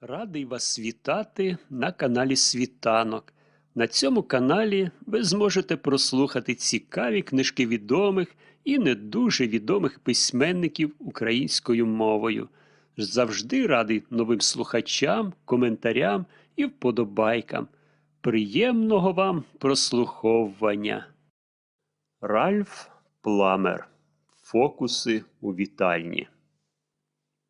Радий вас вітати на каналі Світанок. На цьому каналі ви зможете прослухати цікаві книжки відомих і не дуже відомих письменників українською мовою. Завжди радий новим слухачам, коментарям і вподобайкам. Приємного вам прослуховування. Ральф Пламер. Фокуси у вітальні.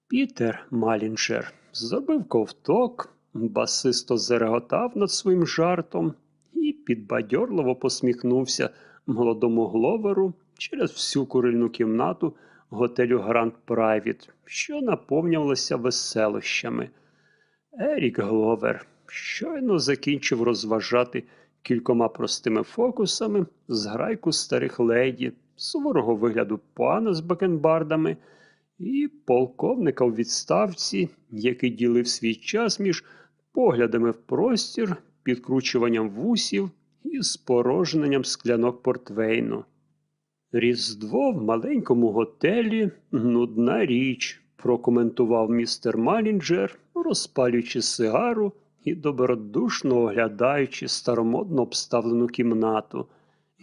Пітер Малінджер зробив ковток, басисто зареготав над своїм жартом і підбадьорливо посміхнувся молодому гловеру через всю курильну кімнату готелю Гранд Прайвіт, що наповнювалася веселощами. Ерік Гловер щойно закінчив розважати кількома простими фокусами з грайку старих леді, суворого вигляду пана з бакенбардами і полковника у відставці, який ділив свій час між поглядами в простір, підкручуванням вусів і спорожненням склянок портвейну. Різдво в маленькому готелі нудна річ, прокоментував містер Малінджер, розпалюючи сигару і добродушно оглядаючи старомодно обставлену кімнату.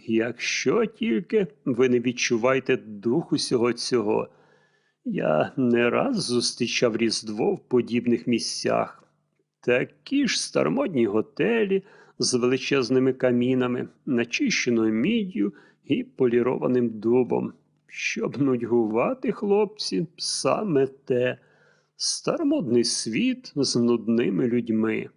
Якщо тільки ви не відчуваєте духу усього цього. Я не раз зустрічав Різдво в подібних місцях. Такі ж старомодні готелі з величезними камінами, начищеною міддю і полірованим дубом. Щоб нудьгувати, хлопці, саме те старомодний світ з нудними людьми.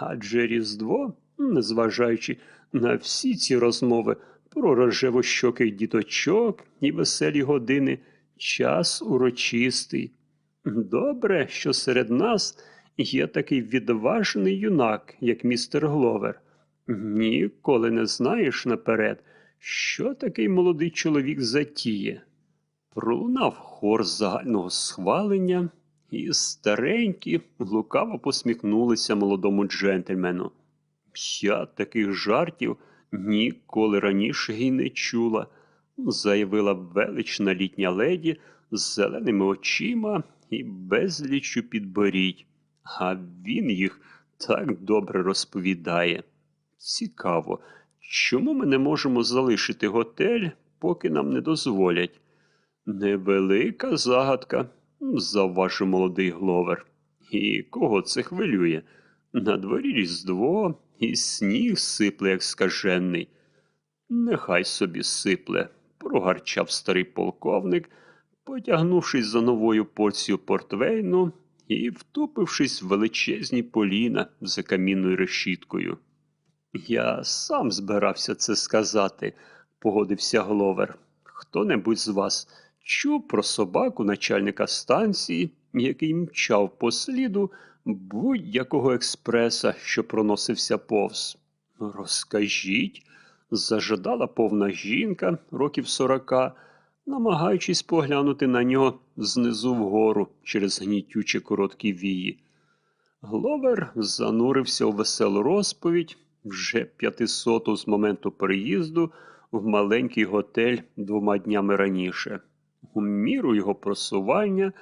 Адже Різдво, незважаючи на всі ці розмови про рожевощоких діточок і веселі години, час урочистий. Добре, що серед нас є такий відважний юнак, як містер Гловер. Ніколи не знаєш наперед, що такий молодий чоловік затіє. Пролунав хор загального схвалення, і старенькі лукаво посміхнулися молодому джентльмену. Я таких жартів ніколи раніше й не чула, заявила велична літня леді з зеленими очима і безліччю підборідь. А він їх так добре розповідає. Цікаво, чому ми не можемо залишити готель, поки нам не дозволять? Невелика загадка, завважив молодий гловер. І кого це хвилює? На дворі різдво і сніг сипле, як скажений. Нехай собі сипле, прогарчав старий полковник, потягнувшись за новою порцією портвейну і втупившись в величезні поліна за камінною решіткою. Я сам збирався це сказати, погодився Гловер. Хто-небудь з вас чув про собаку начальника станції, який мчав по сліду будь-якого експреса, що проносився повз. Розкажіть, зажадала повна жінка років сорока, намагаючись поглянути на нього знизу вгору через гнітючі короткі вії. Гловер занурився у веселу розповідь вже п'ятисоту з моменту переїзду в маленький готель двома днями раніше. У міру його просування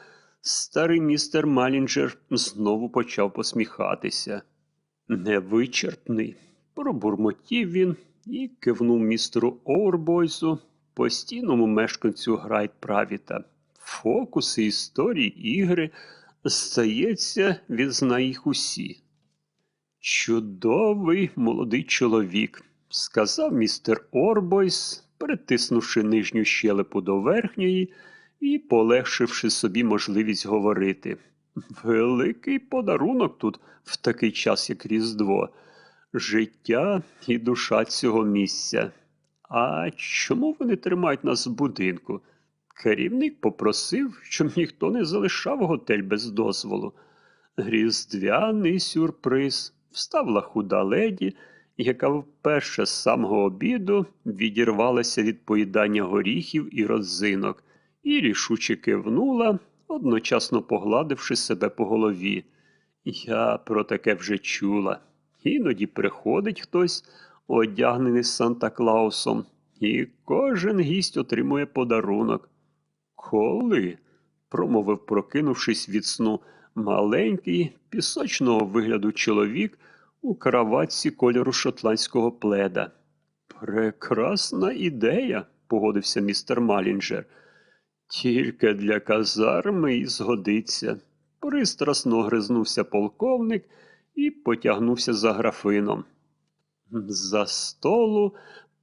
старий містер Малінджер знову почав посміхатися. Невичерпний, пробурмотів він і кивнув містеру Оурбойсу, постійному мешканцю Грайт Правіта. Фокуси, історії, ігри, здається, він знає їх усі. Чудовий молодий чоловік, сказав містер Орбойс, притиснувши нижню щелепу до верхньої і полегшивши собі можливість говорити. Великий подарунок тут в такий час, як Різдво, життя і душа цього місця. А чому вони тримають нас в будинку? Керівник попросив, щоб ніхто не залишав готель без дозволу. Різдвяний сюрприз вставила худа леді, яка вперше з самого обіду відірвалася від поїдання горіхів і родзинок, і рішуче кивнула, одночасно погладивши себе по голові. Я про таке вже чула. Іноді приходить хтось, одягнений Санта Клаусом, і кожен гість отримує подарунок. Коли? промовив, прокинувшись від сну, маленький, пісочного вигляду чоловік у краватці кольору шотландського пледа. Прекрасна ідея, погодився містер Малінджер. Тільки для казарми і згодиться. Пристрасно гризнувся полковник і потягнувся за графином. За столу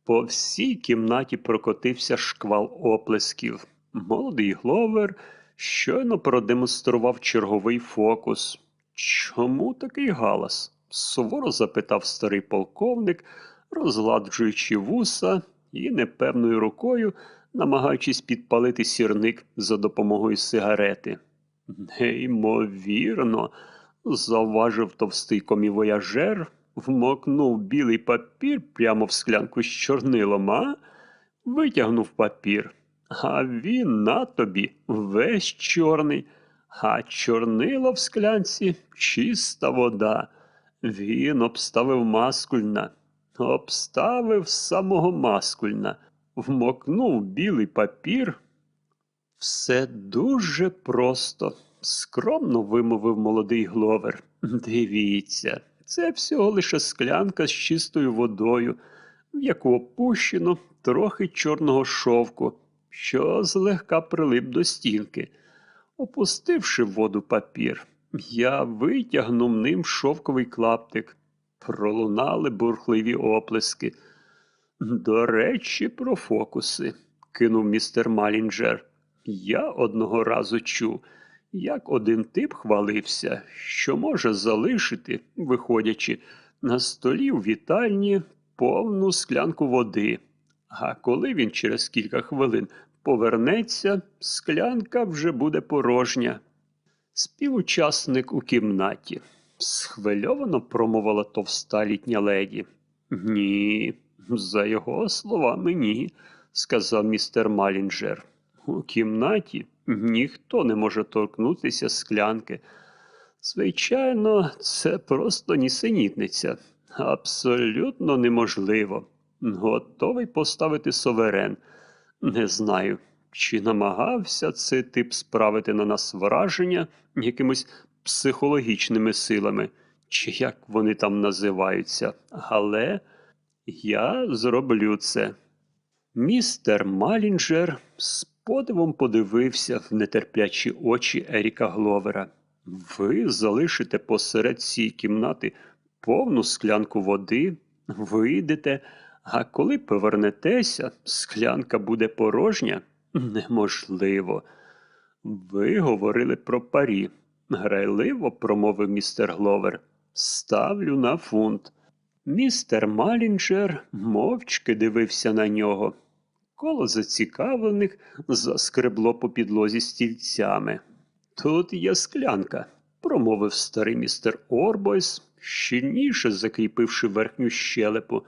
по всій кімнаті прокотився шквал оплесків. Молодий Гловер щойно продемонстрував черговий фокус. Чому такий галас? суворо запитав старий полковник, розгладжуючи вуса і непевною рукою намагаючись підпалити сірник за допомогою сигарети. Неймовірно, завважив товстий комівояжер, вмокнув білий папір прямо в склянку з чорнилом, а витягнув папір. А він на тобі весь чорний, а чорнило в склянці чиста вода. Він обставив маскульна, обставив самого маскульна вмокнув білий папір. Все дуже просто, скромно вимовив молодий гловер. Дивіться, це всього лише склянка з чистою водою, в яку опущено трохи чорного шовку, що злегка прилип до стінки. Опустивши в воду папір, я витягнув ним шовковий клаптик. Пролунали бурхливі оплески. До речі, про фокуси, кинув містер Малінджер. Я одного разу чув, як один тип хвалився, що може залишити, виходячи, на столі в вітальні повну склянку води. А коли він через кілька хвилин повернеться, склянка вже буде порожня. Співучасник у кімнаті, схвильовано промовила товста літня леді. Ні, за його словами, ні, сказав містер Малінджер. У кімнаті ніхто не може торкнутися склянки. Звичайно, це просто нісенітниця. Абсолютно неможливо. Готовий поставити суверен. Не знаю, чи намагався цей тип справити на нас враження якимись психологічними силами, чи як вони там називаються, але. Я зроблю це. Містер Малінджер подивом подивився в нетерплячі очі Еріка Гловера. Ви залишите посеред цієї кімнати повну склянку води, вийдете, а коли повернетеся, склянка буде порожня? Неможливо. Ви говорили про парі, грайливо промовив містер Гловер. Ставлю на фунт. Містер Малінджер мовчки дивився на нього. Коло зацікавлених заскребло по підлозі стільцями. Тут є склянка, промовив старий містер Орбойс, щільніше закріпивши верхню щелепу.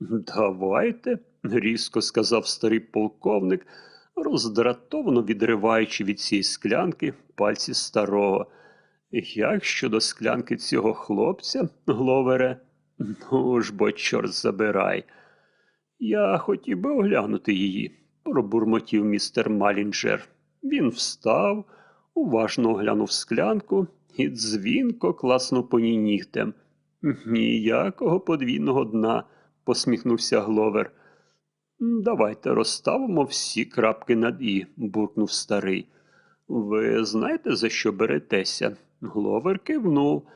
Давайте, різко сказав старий полковник, роздратовано відриваючи від цієї склянки пальці старого. Як щодо склянки цього хлопця, Гловере, Ну ж бо, чорт забирай. Я хотів би оглянути її, пробурмотів містер Малінджер. Він встав, уважно оглянув склянку і дзвінко класнув по ній нігтем. Ніякого подвійного дна, посміхнувся Гловер. Давайте розставимо всі крапки над і, буркнув старий. Ви знаєте, за що беретеся? Гловер кивнув.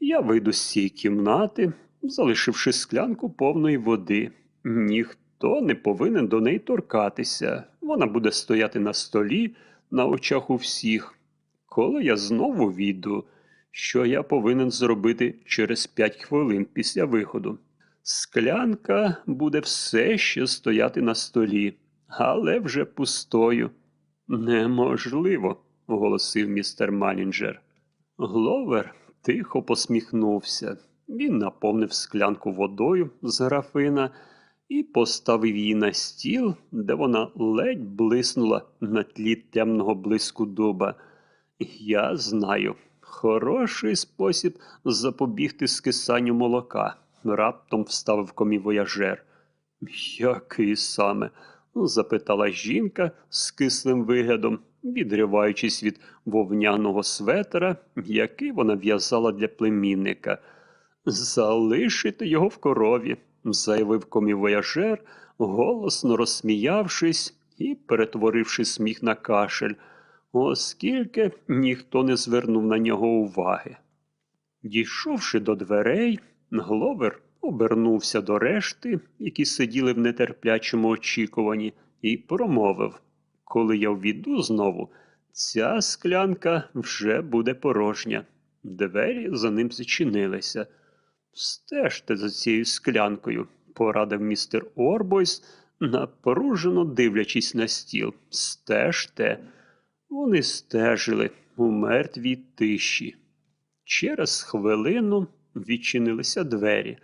Я вийду з цієї кімнати, залишивши склянку повної води. Ніхто не повинен до неї торкатися. Вона буде стояти на столі на очах у всіх. Коли я знову віду, що я повинен зробити через п'ять хвилин після виходу. Склянка буде все ще стояти на столі, але вже пустою. Неможливо, оголосив містер Малінджер. Гловер тихо посміхнувся. Він наповнив склянку водою з графина і поставив її на стіл, де вона ледь блиснула на тлі темного блиску дуба. Я знаю, хороший спосіб запобігти скисанню молока, раптом вставив комівояжер. Який саме? запитала жінка з кислим виглядом, відриваючись від вовняного светера, який вона в'язала для племінника. Залишити його в корові, заявив комівояжер, голосно розсміявшись і перетворивши сміх на кашель, оскільки ніхто не звернув на нього уваги. Дійшовши до дверей, Гловер обернувся до решти, які сиділи в нетерплячому очікуванні, і промовив Коли я ввійду знову, ця склянка вже буде порожня. Двері за ним зачинилися. Стежте за цією склянкою, порадив містер Орбойс, напружено дивлячись на стіл. Стежте. Вони стежили у мертвій тиші. Через хвилину відчинилися двері.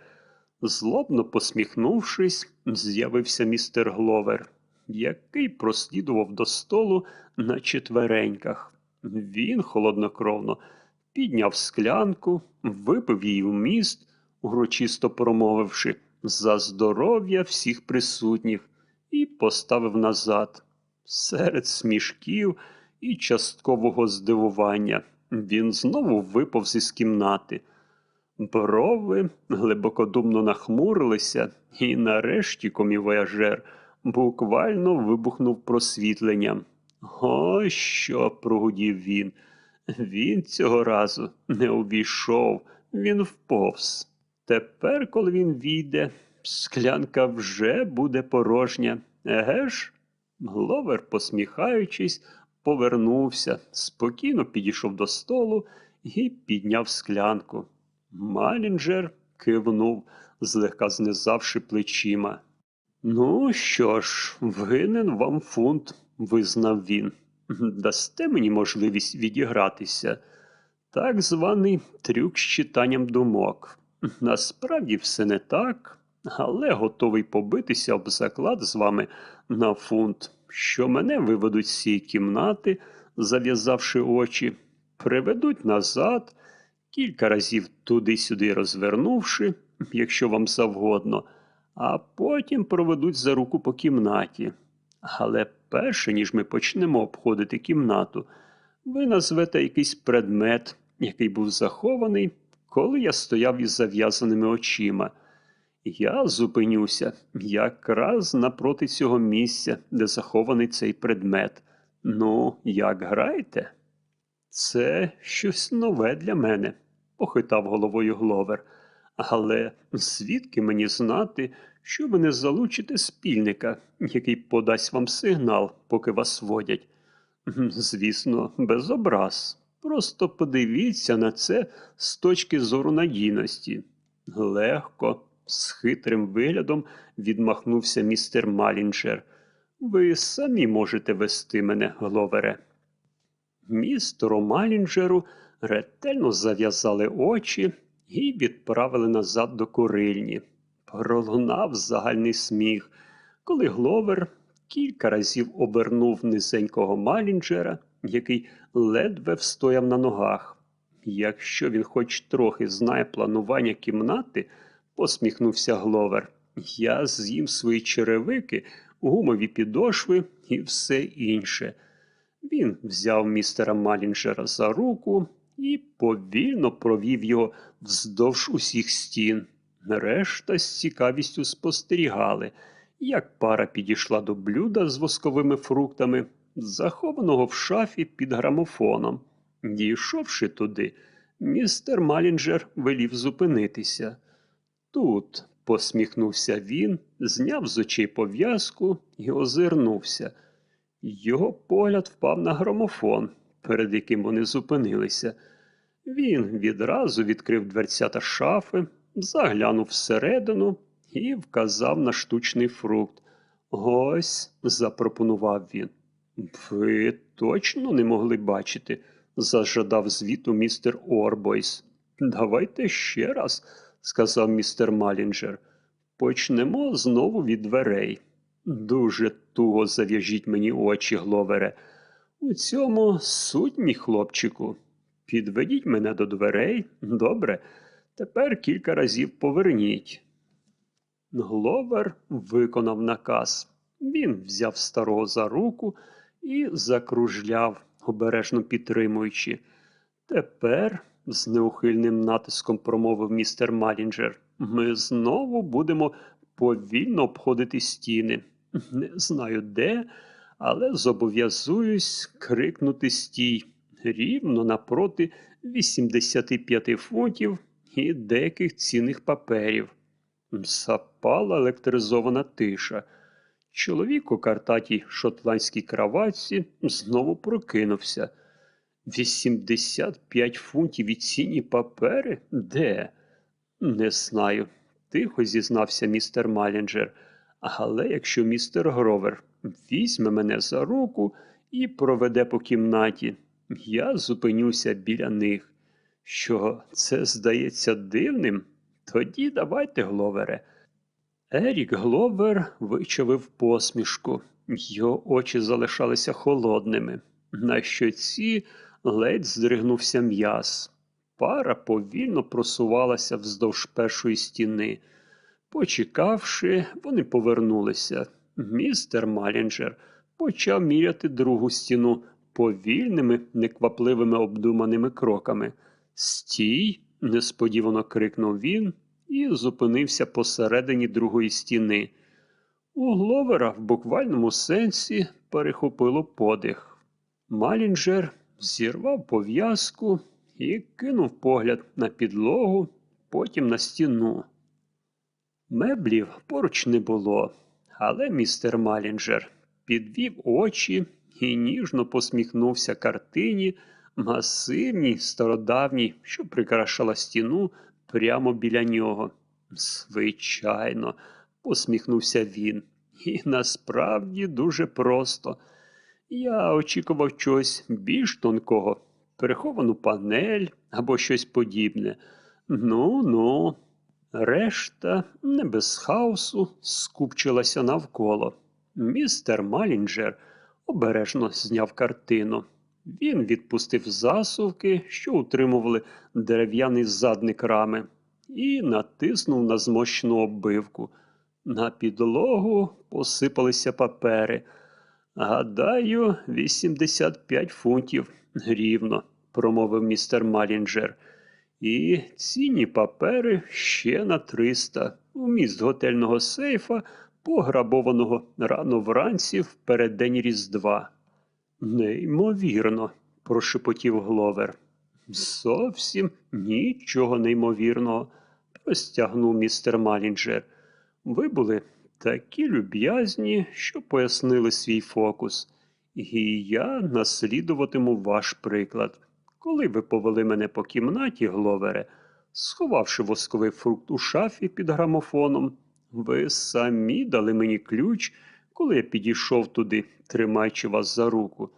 Злобно посміхнувшись, з'явився містер Гловер, який прослідував до столу на четвереньках. Він холоднокровно підняв склянку, випив її в міст, урочисто промовивши за здоров'я всіх присутніх, і поставив назад. Серед смішків і часткового здивування він знову виповз із кімнати. Брови глибокодумно нахмурилися, і нарешті комівояжер буквально вибухнув просвітленням. О, що прогудів він. Він цього разу не увійшов, він вповз. Тепер, коли він війде, склянка вже буде порожня. Еге ж? Гловер, посміхаючись, повернувся, спокійно підійшов до столу і підняв склянку. Малінджер кивнув, злегка знизавши плечима. Ну що ж, винен вам фунт, визнав він. Дасте мені можливість відігратися. Так званий трюк з читанням думок. Насправді все не так, але готовий побитися об заклад з вами на фунт, що мене виведуть з цієї кімнати, зав'язавши очі, приведуть назад, кілька разів туди-сюди розвернувши, якщо вам завгодно, а потім проведуть за руку по кімнаті. Але перше, ніж ми почнемо обходити кімнату, ви назвете якийсь предмет, який був захований, коли я стояв із зав'язаними очима. Я зупинюся якраз напроти цього місця, де захований цей предмет. Ну, як граєте? Це щось нове для мене, похитав головою Гловер. Але звідки мені знати, що ви не залучите спільника, який подасть вам сигнал, поки вас водять? Звісно, без образ. Просто подивіться на це з точки зору надійності. Легко, з хитрим виглядом відмахнувся містер Малінджер. Ви самі можете вести мене, Гловере. Містеру Малінджеру ретельно зав'язали очі і відправили назад до курильні. Пролунав загальний сміх, коли Гловер кілька разів обернув низенького Малінджера, який ледве встояв на ногах. Якщо він хоч трохи знає планування кімнати, посміхнувся Гловер, я з'їм свої черевики, гумові підошви і все інше. Він взяв містера Малінджера за руку і повільно провів його вздовж усіх стін. Решта з цікавістю спостерігали, як пара підійшла до блюда з восковими фруктами, захованого в шафі під грамофоном. Дійшовши туди, містер Малінджер велів зупинитися. Тут, посміхнувся він, зняв з очей пов'язку і озирнувся. Його погляд впав на грамофон, перед яким вони зупинилися. Він відразу відкрив дверцята шафи, заглянув всередину і вказав на штучний фрукт. Ось, запропонував він. Ви точно не могли бачити, зажадав звіту містер Орбойс. Давайте ще раз, сказав містер Малінджер. Почнемо знову від дверей. Дуже туго зав'яжіть мені очі, Гловере. У цьому суть, мій хлопчику. Підведіть мене до дверей, добре. Тепер кілька разів поверніть. Гловер виконав наказ. Він взяв старого за руку і закружляв, обережно підтримуючи. Тепер, з неухильним натиском промовив містер Малінджер, ми знову будемо повільно обходити стіни. Не знаю де, але зобов'язуюсь крикнути стій рівно напроти 85 фунтів і деяких цінних паперів. Запала електризована тиша. Чоловік у картатій шотландській краватці знову прокинувся. 85 фунтів і цінні папери? Де? Не знаю, тихо зізнався містер Малінджер. Але якщо містер Гровер візьме мене за руку і проведе по кімнаті, я зупинюся біля них. Що це здається дивним? Тоді давайте, Гловере. Ерік Гловер вичавив посмішку. Його очі залишалися холодними. На щоці ледь здригнувся м'яз. Пара повільно просувалася вздовж першої стіни. Почекавши, вони повернулися. Містер Малінджер почав міряти другу стіну повільними, неквапливими обдуманими кроками. Стій, несподівано крикнув він і зупинився посередині другої стіни. У Гловера в буквальному сенсі перехопило подих. Малінджер зірвав пов'язку і кинув погляд на підлогу, потім на стіну. Меблів поруч не було, але містер Малінджер підвів очі і ніжно посміхнувся картині, масивній, стародавній, що прикрашала стіну прямо біля нього. Звичайно, посміхнувся він. І насправді дуже просто. Я очікував чогось більш тонкого, переховану панель або щось подібне. Ну ну. Решта, не без хаосу, скупчилася навколо. Містер Малінджер обережно зняв картину. Він відпустив засувки, що утримували дерев'яний задник рами, і натиснув на змощену оббивку. На підлогу посипалися папери. Гадаю, 85 фунтів рівно, промовив містер Малінджер. І цінні папери ще на 300 вміст готельного сейфа, пограбованого рано вранці в переддень Різдва. Неймовірно, прошепотів Гловер. Зовсім нічого неймовірного, простягнув містер Малінджер. Ви були такі люб'язні, що пояснили свій фокус, і я наслідуватиму ваш приклад. Коли ви повели мене по кімнаті, Гловере, сховавши восковий фрукт у шафі під грамофоном, ви самі дали мені ключ, коли я підійшов туди, тримаючи вас за руку.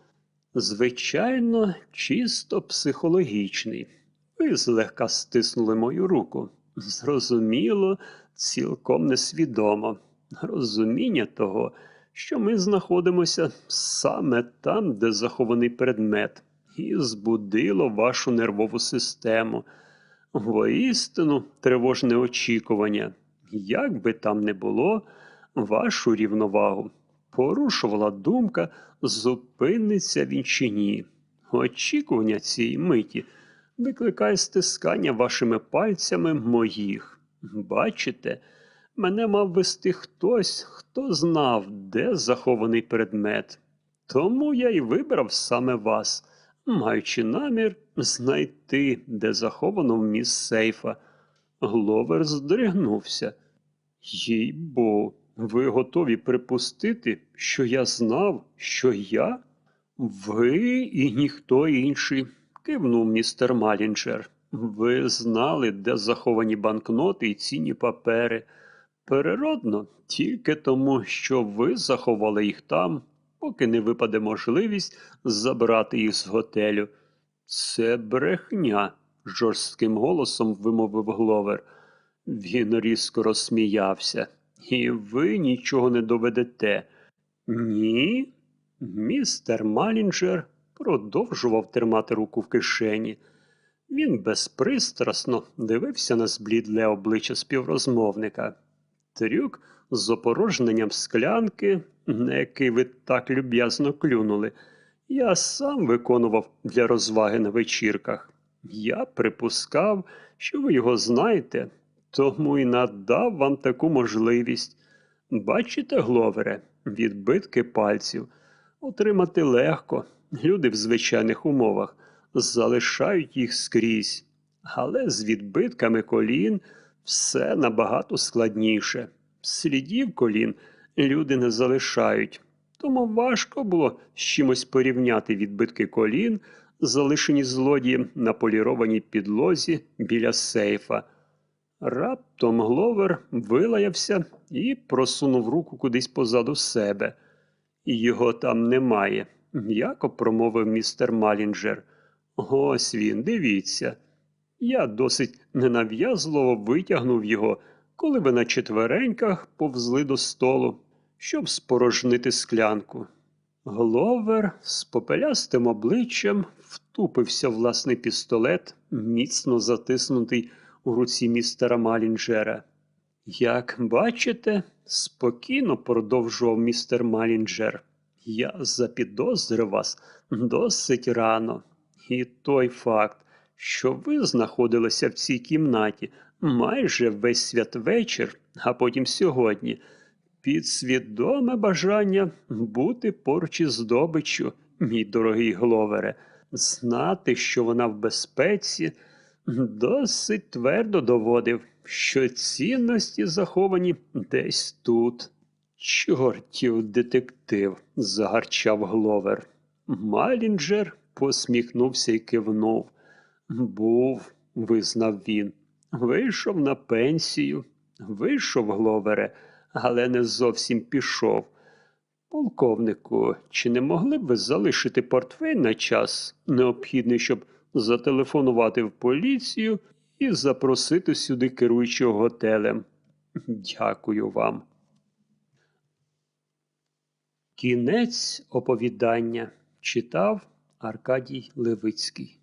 Звичайно, чисто психологічний. Ви злегка стиснули мою руку. Зрозуміло, цілком несвідомо. Розуміння того, що ми знаходимося саме там, де захований предмет, і збудило вашу нервову систему. Воістину тривожне очікування. Як би там не було, вашу рівновагу порушувала думка, зупиниться він чи ні. Очікування цієї миті викликає стискання вашими пальцями моїх. Бачите, мене мав вести хтось, хто знав, де захований предмет. Тому я й вибрав саме вас, маючи намір знайти, де заховано вміст сейфа. Гловер здригнувся. Їй бо, ви готові припустити, що я знав, що я? Ви і ніхто інший, кивнув містер Малінджер. Ви знали, де заховані банкноти і цінні папери. Переродно, тільки тому, що ви заховали їх там, поки не випаде можливість забрати їх з готелю. Це брехня, жорстким голосом вимовив Гловер. Він різко розсміявся. І ви нічого не доведете. Ні. Містер Малінджер продовжував тримати руку в кишені. Він безпристрасно дивився на зблідле обличчя співрозмовника. Трюк з опорожненням склянки, на який ви так люб'язно клюнули, я сам виконував для розваги на вечірках. Я припускав, що ви його знаєте, тому і надав вам таку можливість. Бачите, Гловере, відбитки пальців отримати легко. Люди в звичайних умовах залишають їх скрізь, але з відбитками колін все набагато складніше. Слідів колін люди не залишають, тому важко було з чимось порівняти відбитки колін, залишені злодієм на полірованій підлозі біля сейфа. Раптом Гловер вилаявся і просунув руку кудись позаду себе. Його там немає, м'яко промовив містер Малінджер. Ось він, дивіться. Я досить ненав'язливо витягнув його, коли ви на четвереньках повзли до столу, щоб спорожнити склянку. Гловер з попелястим обличчям втупився власний пістолет, міцно затиснутий у руці містера Малінджера. Як бачите, спокійно продовжував містер Малінджер. Я запідозрив вас досить рано. І той факт, що ви знаходилися в цій кімнаті майже весь святвечір, а потім сьогодні, підсвідоме бажання бути поруч із здобиччю, мій дорогий Гловере, знати, що вона в безпеці, досить твердо доводив, що цінності заховані десь тут. Чортів детектив, загарчав Гловер. Малінджер посміхнувся і кивнув. Був, визнав він. Вийшов на пенсію, вийшов, Гловере, але не зовсім пішов. Полковнику, чи не могли б ви залишити портфель на час, необхідний, щоб зателефонувати в поліцію і запросити сюди керуючого готелем? Дякую вам. Кінець оповідання читав Аркадій Левицький.